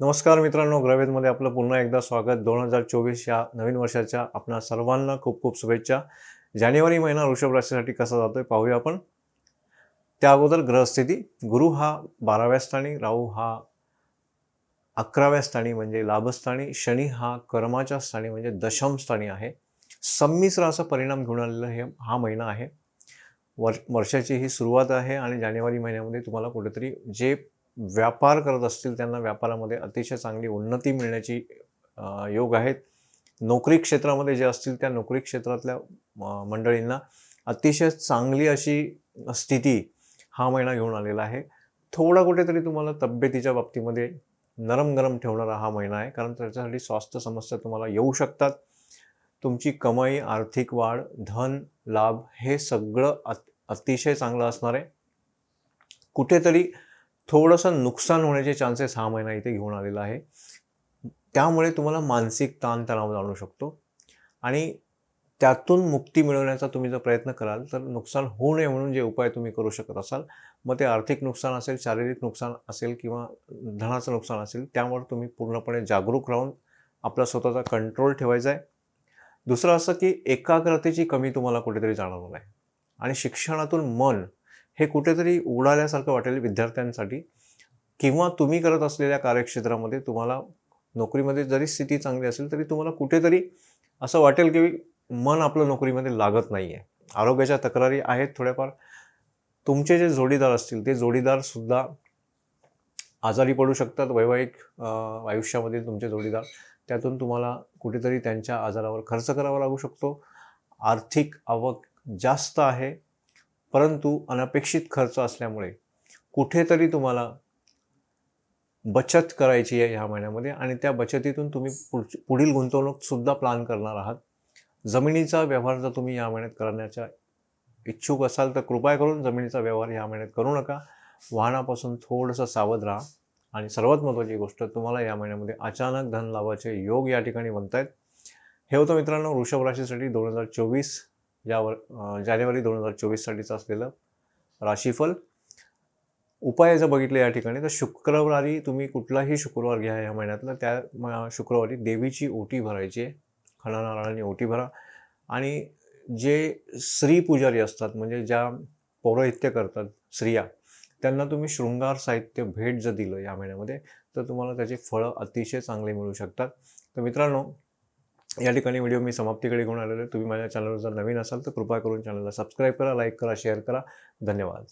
नमस्कार मित्रांनो ग्रवेदमध्ये आपलं पुन्हा एकदा स्वागत. दोन हजार चोवीस या नवीन वर्षाच्या आपणा सर्वांना खूप खूप शुभेच्छा. जानेवारी महिना वृषभ राशीसाठी कसा जातोय पाहूया आपण. त्या अगोदर ग्रहस्थिती गुरु हा बाराव्या स्थानी राहू हा अकराव्या स्थानी म्हणजे लाभस्थानी शनी हा कर्माच्या स्थानी म्हणजे दशम स्थानी आहे. संमिश्र असा परिणाम घेऊन आलेला हे हा महिना आहे. वर्ष वर्षाची ही सुरुवात आहे आणि जानेवारी महिन्यामध्ये तुम्हाला कुठेतरी जे व्यापार करत असतील त्यांना व्यापारामध्ये अतिशय चांगली उन्नती मिळण्याची योग आहेत. नोकरी क्षेत्रामध्ये जे असतील त्या नोकरी क्षेत्रातल्या मंडळींना अतिशय चांगली अशी स्थिती हा महिना घेऊन आलेला आहे. थोडा कुठेतरी तुम्हाला तब्येतीच्या बाबतीमध्ये नरम गरम ठेवणारा हा महिना आहे कारण त्याच्यासाठी स्वास्थ्य समस्या तुम्हाला येऊ शकतात. तुमची कमाई आर्थिक वाढ धन लाभ हे सगळं अत अतिशय चांगलं असणार आहे. कुठेतरी थोडंसं नुकसान होण्याचे चान्सेस हा महिना इथे घेऊन आलेला आहे. त्यामुळे तुम्हाला मानसिक ताणतणाव जाणू शकतो. आणि त्यातून मुक्ती मिळवण्याचा तुम्ही जर प्रयत्न कराल तर नुकसान होऊ नये म्हणून जे उपाय तुम्ही करू शकत असाल मग ते आर्थिक नुकसान असेल शारीरिक नुकसान असेल किंवा धनाचं नुकसान असेल त्यावर तुम्ही पूर्णपणे जागरूक राहून आपला स्वतःचा कंट्रोल ठेवायचा आहे. दुसरं असं की एकाग्रतेची कमी तुम्हाला कुठेतरी जाणवणार आहे. आणि शिक्षणातून मन हे कुठेतरी उडाल्यासारखं वाटेल विद्यार्थ्यांसाठी. किंवा तुम्ही करत असलेल्या कार्यक्षेत्रामध्ये तुम्हाला नोकरीमध्ये जरी स्थिती चांगली असेल तरी तुम्हाला कुठेतरी असं वाटेल की मन आपलं नोकरीमध्ये लागत नाही आहे आरोग्याच्या तक्रारी आहेत थोड्याफार. तुमचे जे जोडीदार असतील ते जोडीदारसुद्धा आजारी पडू शकतात. वैवाहिक आयुष्यामधील तुमचे जोडीदार त्यातून तुम्हाला कुठेतरी त्यांच्या आजारावर खर्च करावा लागू शकतो. आर्थिक आवक जास्त आहे. परंतु अनपेक्षित खर्च असल्यामुळे कुठेतरी तुम्हाला बचत करायची आहे ह्या महिन्यामध्ये आणि त्या बचतीतून तुम्ही पुढची पुढील गुंतवणूकसुद्धा प्लॅन करणार आहात. जमिनीचा व्यवहार जर तुम्ही या महिन्यात करण्याच्या इच्छुक असाल तर कृपया करून जमिनीचा व्यवहार ह्या महिन्यात करू नका. वाहनापासून थोडंसं सावध राहा. आणि सर्वात महत्त्वाची गोष्ट तुम्हाला या महिन्यामध्ये अचानक धन लाभाचे योग या ठिकाणी बनत आहेत हे होतं मित्रांनो वृषभ राशीसाठी दोन हजार चोवीस यावर जानेवारी दोन हजार चोवीससाठीचं असलेलं राशीफल. उपाय जर बघितले या ठिकाणी तर शुक्रवारी तुम्ही कुठलाही शुक्रवार घ्या या महिन्यातलं त्या शुक्रवारी देवीची ओटी भरायची आहे. खणानारायणाने ओटी भरा. आणि जे स्त्री पुजारी असतात म्हणजे ज्या पौरोहित्य करतात स्त्रिया त्यांना तुम्ही शृंगार साहित्य भेट जर दिलं या महिन्यामध्ये तर तुम्हाला त्याचे फळं अतिशय चांगले मिळू शकतात. तर मित्रांनो या ठिकाणी व्हिडिओ मी समाप्तीकडे घेऊन आलेलो आहे. तुम्ही माझ्या चॅनलवर जर नवीन असाल तर कृपा करून चॅनलला सबस्क्राईब करा लाईक करा शेअर करा. धन्यवाद.